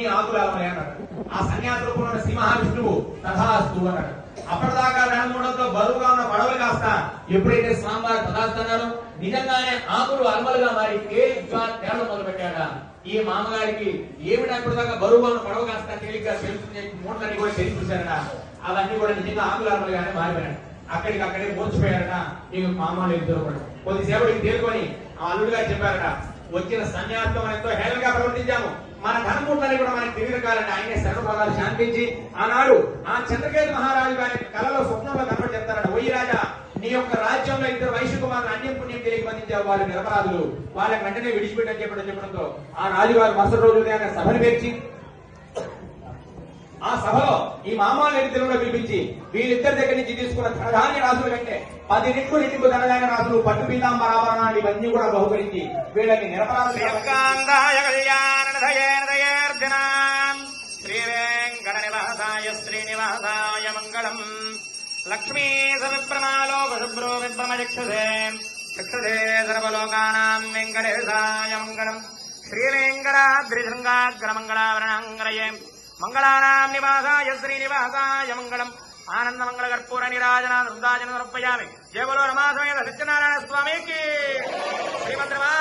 నీ ఈ ఆకులాలమని అన్నాడు. ఆ సన్యాస రూపంలో ఉన్న శ్రీ మహావిష్ణువు తథాస్తు అన్నాడు. అప్పటిదాకా రణమూడంతో బరువుగా ఉన్న పడవలు కాస్త ఎప్పుడైతే స్వామివారు తథాస్తున్నారో నిజంగానే ఆకులు అల్మలుగా మారి తేళ్ళు మొదలు పెట్టాడా ఈ మామగారికి ఏమిటి అప్పటిదాకా బరువుగా ఉన్న పడవ కాస్త తేలిగ్గా తెలుస్తుంది మూటలన్నీ కూడా తెలిసి చూశారట. అవన్నీ కూడా నిజంగా ఆకులు అల్మలుగానే మారిపోయాడు అక్కడికి అక్కడే మూర్చిపోయారట. నీకు మామూలు ఎదురు కూడా. కొద్దిసేపటికి తేలుకొని ఆ అల్లుడు చెప్పారట వచ్చిన సన్యాసం ఎంతో హేళనగా ప్రవర్తించాము. మన ధనమూర్లని కూడా మనకి తెలియకాలంటే ఆయనే సర్వభాగాలు శాంతించి ఆనాడు ఆ చంద్రకేతు మహారాజు గారి కళలో స్వప్నంలో కనబడి చెప్తారట ఓయి రాజా నీ యొక్క రాజ్యంలో ఇద్దరు వైశ్య కుమారులు అన్యం పుణ్యం తెలియక బంధించావు వాళ్ళు నిరపరాధులు. వాళ్ళకి వెంటనే విడిచిపెట్టని చెప్పడం చెప్పడంతో ఆ రాజుగారు మరుసటి రోజు ఉదయాన్నే సభను పేర్చి ఆ సభలో ఈ మామాల ఇద్దరు కూడా పిలిపించి వీళ్ళిద్దరి దగ్గర నుంచి తీసుకున్న ధనధాన్య రాసుల కంటే పది రెట్లు రెట్టింపు ధనధాన్య రాసులు పట్టు పీతాంబరాభరణాలు ఇవన్నీ కూడా బహుకరించి వీళ్ళని నిరపరాధులు శ్రీనివాసాయ మంగళం. లక్ష్మీ సవిప్రమాలోక శుభ్రో విభ్రమచక్షుషే చక్షుషే సర్వలోకానాం వెంకటేశాయ మంగళం. శ్రీవేంకటాద్రిశృంగాగ్రమంగళావరణాంగరయే మంగళానాం నివాసాయ శ్రీనివాసాయ మంగళం. ఆనంద మంగళ కర్పూర నిరాజన వృందాజన సమర్పయామి. జయ బలో రమాసమేత సత్యనారాయణ స్వామికి. శ్రీమద్రమారమణ